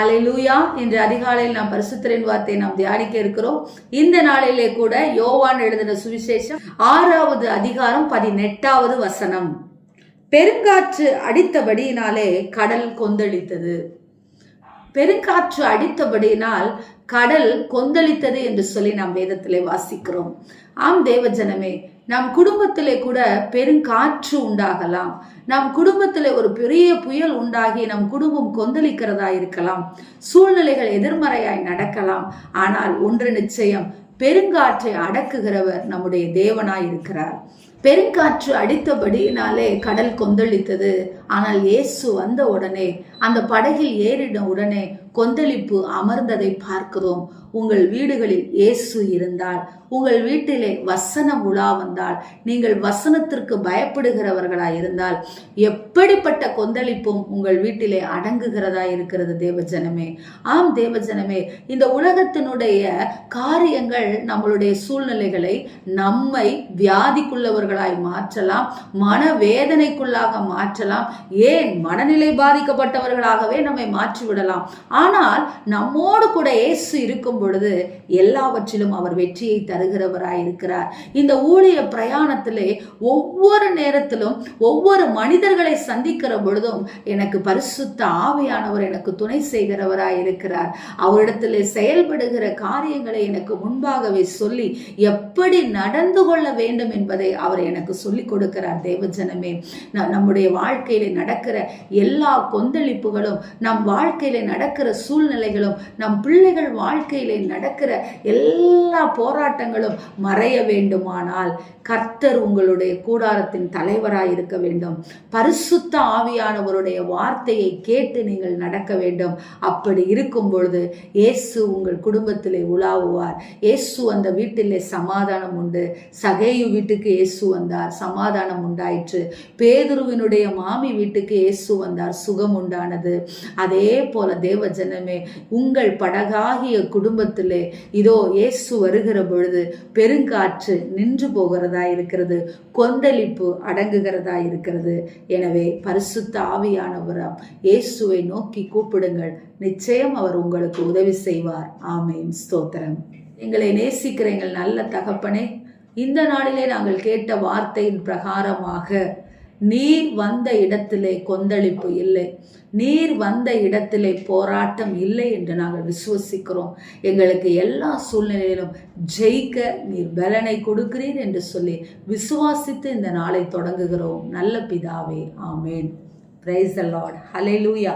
ஹalleluya இன்று அதிகாலையில் நாம் பரிசுத்தரின் வார்த்தையை நாம் தியானிக்க இருக்கிறோம். இந்த நாளிலே கூட யோவான் எழுதின சுவிசேஷம் ஆறாவது அதிகாரம் பதினெட்டாவது வசனம். பெருங்காற்று அடித்தபடியினாலே கடல் கொந்தளித்தது. பெருங்காற்று அடித்தபடியினால் கடல் கொந்தளித்தது என்று சொல்லி நாம் வேதத்திலே வாசிக்கிறோம். ஆம் தேவஜனமே நம் குடும்பத்திலே கூட பெருங்காற்று உண்டாகலாம். நம் குடும்பத்தில் ஒரு பெரிய புயல் உண்டாகி நம் குடும்பம் கொந்தளிக்கிறதா இருக்கலாம். சூழ்நிலைகள் எதிர்மறையாய் நடக்கலாம். ஆனால் ஒன்று நிச்சயம் பெருங்காற்றை அடக்குகிறவர் நம்முடைய தேவனாய் இருக்கிறார். பெருங்காற்று அடித்தபடியினாலே கடல் கொந்தளித்தது. ஆனால் இயேசு வந்த உடனே அந்த படகில் ஏறின உடனே கொந்தளிப்பு அமர்ந்ததை பார்க்கிறோம். உங்கள் வீடுகளில் இயேசு இருந்தால் உங்கள் வீட்டிலே வசனம் உலா வந்தால் நீங்கள் வசனத்திற்கு பயப்படுகிறவர்களாய் இருந்தால் எப்படிப்பட்ட கொந்தளிப்பும் உங்கள் வீட்டிலே அடங்குகிறதா இருக்கிறது தேவஜனமே. ஆம் தேவஜனமே இந்த உலகத்தினுடைய காரியங்கள் நம்மளுடைய சூழ்நிலைகளை நம்மை வியாதிக்குள்ளவர்களாய் மாற்றலாம் மனவேதனைக்குள்ளாக மாற்றலாம் ஏன் மனநிலை பாதிக்கப்பட்டவர்களாகவே நம்மை மாற்றிவிடலாம். ஆனால் நம்மோடு கூட இயேசு இருக்கும் பொழுது எல்லாவற்றிலும் அவர் வெற்றியை தருகிறவராய் இருக்கிறார் இந்த ஊழிய பிரயாணத்திலே ஒவ்வொரு நேரத்திலும் ஒவ்வொரு மனிதர்களை சந்திக்கிற பொழுதும் எனக்கு பரிசுத்த ஆவியானவர் எனக்கு துணை செய்கிறவராய் இருக்கிறார் அவரிடத்திலே செயல்படுகிற காரியங்களை எனக்கு முன்பாகவே சொல்லி எப்படி நடந்து கொள்ள வேண்டும் என்பதை அவர் எனக்கு சொல்லிக் கொடுக்கிறார் தேவஜனமே. ந- நம்முடைய வாழ்க்கையில நடக்கிற எல்லா கொந்தளிப்புகளும் நம் வாழ்க்கையில நடக்கிற சூழ்நிலைகளும் நம் பிள்ளைகள் வாழ்க்கையில் நடக்கிற எல்லா போராட்டங்களும் மறைய வேண்டுமானால் கர்த்தர் உங்களுடைய கூடாரத்தின் தலைவராக இருக்க வேண்டும். பரிசுத்த ஆவியானவருடைய வார்த்தையை கேட்டு நீங்கள் நடக்க வேண்டும். அப்படி இருக்கும் பொழுது இயேசு உங்கள் குடும்பத்திலே உலாவுவார். இயேசு அந்த வீட்டிலே சமாதானம் உண்டு. சகேயு வீட்டுக்கு இயேசு வந்தார். சமாதானம் உண்டாயிற்று. பேதுருவினுடைய மாமி வீட்டுக்கு இயேசு வந்தார். சுகம் உண்டானது. அதே போல தேவ ஜனமே உங்கள் படகாகிய குடும்ப குடும்பத்திலே இதோ இயேசு வருகிற பொழுது பெருங்காற்று நின்று போகிறதா இருக்கிறது கொந்தளிப்பு அடங்குகிறதா இருக்கிறது. எனவே பரிசுத்த ஆவியானவரம் இயேசுவை நோக்கி கூப்பிடுங்கள். நிச்சயம் அவர் உங்களுக்கு உதவி செய்வார். ஆமேன். ஸ்தோத்திரம். எங்களை நேசிக்கிற எங்கள் நல்ல தகப்பனே இந்த நாளிலே நாங்கள் கேட்ட வார்த்தையின் பிரகாரமாக நீர் வந்த இடத்திலே கொந்தளிப்பு இல்லை. நீர் வந்த இடத்திலே போராட்டம் இல்லை என்று நாங்கள் விசுவசிக்கிறோம். எங்களுக்கு எல்லா சூழ்நிலையிலும் ஜெயிக்க நீர் பலனை கொடுக்கிறீர் என்று சொல்லி விசுவாசித்து இந்த நாளை தொடங்குகிறோம். நல்ல பிதாவே ஆமேன். பிரைஸ் த லார்ட் லூயா